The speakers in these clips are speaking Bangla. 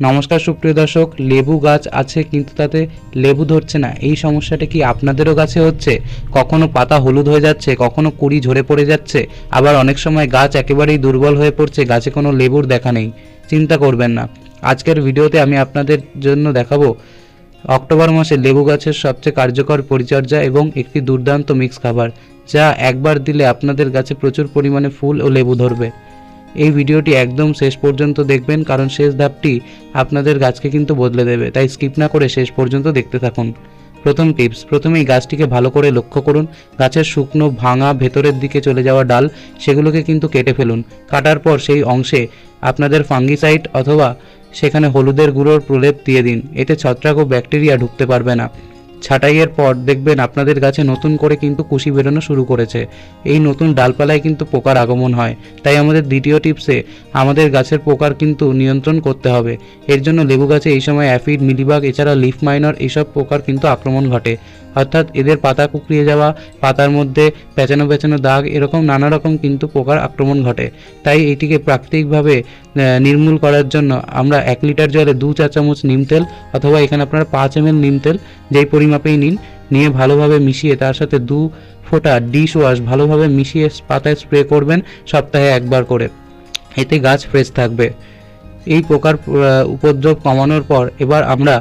নমস্কার সুপ্রিয় দর্শক, লেবু গাছ আছে কিন্তু তাতে লেবু ধরছে না। এই সমস্যাটা কি আপনাদেরও গাছে হচ্ছে? কখনো পাতা হলুদ হয়ে যাচ্ছে, কখনো কুড়ি ঝরে পড়ে যাচ্ছে, আবার অনেক সময় গাছ একেবারেই দুর্বল হয়ে পড়ছে, গাছে কোনো লেবুর দেখা নেই। চিন্তা করবেন না। আজকের ভিডিওতে আমি আপনাদের জন্য দেখাবো অক্টোবর মাসে লেবু গাছের সবচেয়ে কার্যকর পরিচর্যা এবং একটি দুর্দান্ত মিক্স খাবার, যা একবার দিলে আপনাদের গাছে প্রচুর পরিমাণে ফুল ও লেবু ধরবে। এই ভিডিওটি একদম শেষ পর্যন্ত দেখবেন, কারণ শেষ ধাপটি আপনাদের গাছকে কিন্তু বদলে দেবে। তাই স্কিপ না করে শেষ পর্যন্ত দেখতে থাকুন। প্রথম টিপস, প্রথমেই গাছটিকে ভালো করে লক্ষ্য করুন। গাছের শুকনো ভাঙা ভেতরের দিকে চলে যাওয়া ডাল, সেগুলোকে কিন্তু কেটে ফেলুন। কাটার পর সেই অংশে আপনাদের ফাঙ্গিসাইড অথবা সেখানে হলুদের গুঁড়োর প্রলেপ দিয়ে দিন। এতে ছত্রাক ও ব্যাকটেরিয়া ঢুকতে পারবে না। ছাঁটাইয়ের পর দেখবেন আপনাদের গাছে নতুন করে কিন্তু কুশি বেরোনো শুরু করেছে। এই নতুন ডালপালায় কিন্তু পোকার আগমন হয়। তাই আমাদের দ্বিতীয় টিপসে আমাদের গাছের পোকার কিন্তু নিয়ন্ত্রণ করতে হবে। এর জন্য লেবু গাছে এই সময় অ্যাফিড, মিলিবাগ, এছাড়া লিফ মাইনর এইসব পোকার কিন্তু আক্রমণ ঘটে। অর্থাৎ এদের পাতা কুকড়িয়ে যাওয়া, পাতার মধ্যে পেঁচানো পেঁচানো দাগ, এরকম নানা রকম কিন্তু পোকার আক্রমণ ঘটে। তাই এটিকে প্রাকৃতিকভাবে নির্মূল করার জন্য আমরা এক লিটার জলে দু চা চামচ নিম তেল অথবা এখানে আপনারা পাঁচ এম নিম তেল যেই পরিমাপেই নিন, নিয়ে ভালোভাবে মিশিয়ে তার সাথে দু ফোঁটা ডিশ ওয়াশ ভালোভাবে মিশিয়ে পাতায় স্প্রে করবেন সপ্তাহে একবার করে। এতে গাছ ফ্রেশ থাকবে। এই পোকার উপদ্রব কমানোর পর এবার আমরা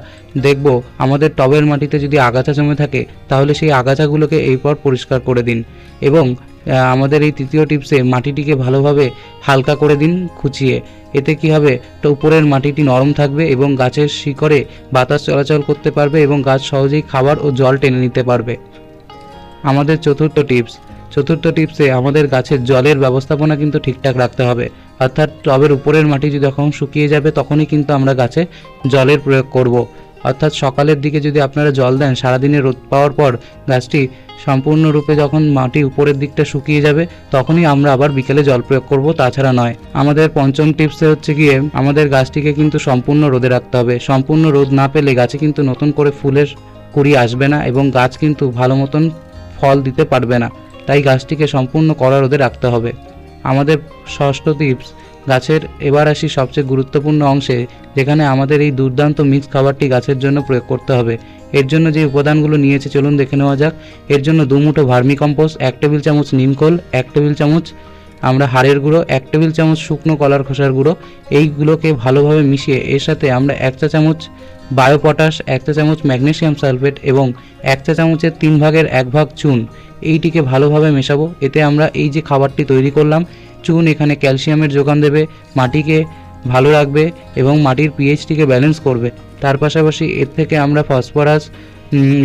দেখব আমাদের টবের মাটিতে যদি আগাছা জমে থাকে, তাহলে সেই আগাছাগুলোকে এরপর পরিষ্কার করে দিন এবং আমাদের এই তৃতীয় টিপসে মাটিটিকে ভালোভাবে হালকা করে দিন খুঁচিয়ে। এতে কি হবে? তো উপরের মাটিটি নরম থাকবে এবং গাছের শিকড়ে বাতাস চলাচল করতে পারবে এবং গাছ সহজেই খাবার ও জল টেনে নিতে পারবে। আমাদের চতুর্থ টিপস। চতুর্থ টিপসে আমাদের গাছের জলের ব্যবস্থাপনা কিন্তু ঠিকঠাক রাখতে হবে। অর্থাৎ টবের উপরের মাটি যদি যখন শুকিয়ে যাবে, তখনই কিন্তু আমরা গাছে জলের প্রয়োগ করব। অর্থাৎ সকালের দিকে যদি আপনারা জল দেন সারাদিনে রোদ পাওয়ার পর গাছটি সম্পূর্ণরূপে যখন মাটি উপরের দিকটা শুকিয়ে যাবে, তখনই আমরা আবার বিকেলে জল প্রয়োগ করব, তাছাড়া নয়। আমাদের পঞ্চম টিপসে হচ্ছে গিয়ে, আমাদের গাছটিকে কিন্তু সম্পূর্ণ রোদে রাখতে হবে। সম্পূর্ণ রোদ না পেলে গাছে কিন্তু নতুন করে ফুলের কুড়ি আসবে না এবং গাছ কিন্তু ভালো মতন ফল দিতে পারবে না। তাই গাছটিকে সম্পূর্ণ কড়া রোদে রাখতে হবে। আমাদের ষষ্ঠ টিপস গাছের এবার আসি সবচেয়ে গুরুত্বপূর্ণ অংশে, যেখানে আমাদের এই দুর্দান্ত মিক্স খাবারটি গাছের জন্য প্রয়োগ করতে হবে। এর জন্য যে উপাদানগুলো নিয়েছে, চলুন দেখে নেওয়া যাক। এর জন্য দু মুঠো ভার্মি কম্পোস্ট, এক টেবিল চামচ নিমকোল এক টেবিল চামচ আমরা হাড়ের গুঁড়ো, এক টেবিল চামচ শুকনো কলার খোসার গুঁড়ো, এইগুলোকে ভালোভাবে মিশিয়ে এর সাথে আমরা এক চা চামচ বায়ো পটাশ এক চা চামচ ম্যাগনেশিয়াম সালফেট এবং এক চা চামচের তিন ভাগের এক ভাগ চুন এইটিকে ভালোভাবে মেশাবো। এতে আমরা এই যে খাবারটি তৈরি করলাম, চুন এখানে ক্যালসিয়ামের যোগান দেবে, মাটিকে ভালো রাখবে এবং মাটির পিএইচটিকে ব্যালেন্স করবে। তার পাশাপাশি এর থেকে আমরা ফসফরাস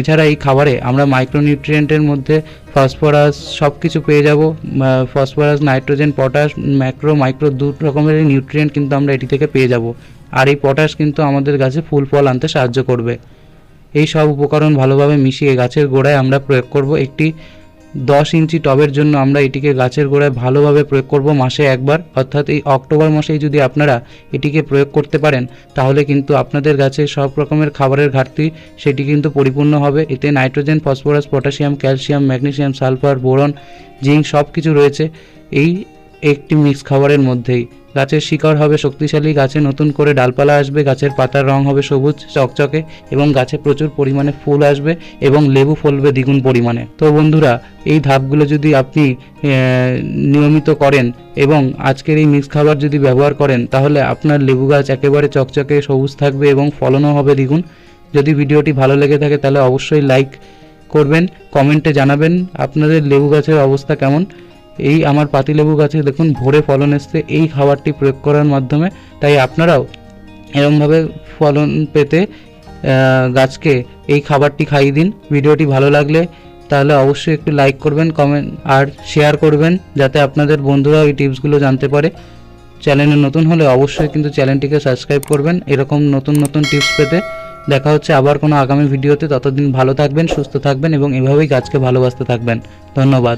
এছাড়া এই খাবারে আমরা মাইক্রোনিউট্রিয়েন্টের মধ্যে ফসফরাস সব কিছু পেয়ে যাব। Phosphorus nitrogen potash macro micro দু রকমের নিউট্রিয়েন্ট কিন্তু আমরা এটি থেকে পেয়ে যাব। আর এই পটাশ কিন্তু আমাদের গাছে ফুল ফল আনতে সাহায্য করবে। এই সব উপকরণ ভালোভাবে মিশিয়ে গাছের গোড়ায় আমরা প্রয়োগ করব। একটি দশ ইঞ্চি টবের জন্য আমরা এটিকে গাছের গোড়ায় ভালোভাবে প্রয়োগ করব মাসে একবার। অর্থাৎ এই অক্টোবর মাসেই যদি আপনারা এটিকে প্রয়োগ করতে পারেন, তাহলে কিন্তু আপনাদের গাছে সব রকমের খাবারের ঘাটতি সেটি কিন্তু পরিপূর্ণ হবে। এতে nitrogen, phosphorus, potassium, calcium magnesium sulphur, boron, zinc সব কিছু রয়েছে। এই একটি মিক্স খাবারের মধ্যেই। গাছের শিকড় হবে শক্তিশালী, গাছে নতুন করে ডালপালা আসবে, গাছের পাতার রং হবে সবুজ, চকচকে এবং গাছে প্রচুর পরিমাণে ফুল আসবে এবং লেবু ফলবে দ্বিগুণ পরিমাণে। তো বন্ধুরা, এই ধাপগুলো যদি আপনি নিয়মিত করেন এবং আজকের এই মিক্স খাবার যদি ব্যবহার করেন, তাহলে আপনার লেবু গাছ একেবারে চকচকে, সবুজ থাকবে এবং ফলনও হবে দ্বিগুণ। যদি ভিডিওটি ভালো লেগে থাকে, তাহলে অবশ্যই লাইক করবেন, কমেন্টে জানাবেন আপনাদের লেবু গাছের অবস্থা কেমন। এই আমার পাতিলেবু গাছে দেখুন ভোরে ফলন এসছে, এই খাবারটি প্রয়োগ করার মাধ্যমে, তাই আপনারাও এরমভাবে ফলন পেতে গাছকে এই খাবারটি খাইয়ে দিন। ভিডিওটি ভালো লাগলে তাহলে অবশ্যই একটু লাইক করবেন কমেন্ট আর শেয়ার করবেন, যাতে আপনাদের বন্ধুরা এই টিপসগুলো জানতে পারে। চ্যানেলে নতুন হলে অবশ্যই কিন্তু চ্যানেলটিকে সাবস্ক্রাইব করবেন। এরকম নতুন নতুন টিপস পেতে। দেখা হচ্ছে আবার কোনো আগামী ভিডিওতে। ততদিন ভালো থাকবেন, সুস্থ থাকবেন এবং এভাবেই গাছকে ভালোবাসতে থাকবেন। ধন্যবাদ।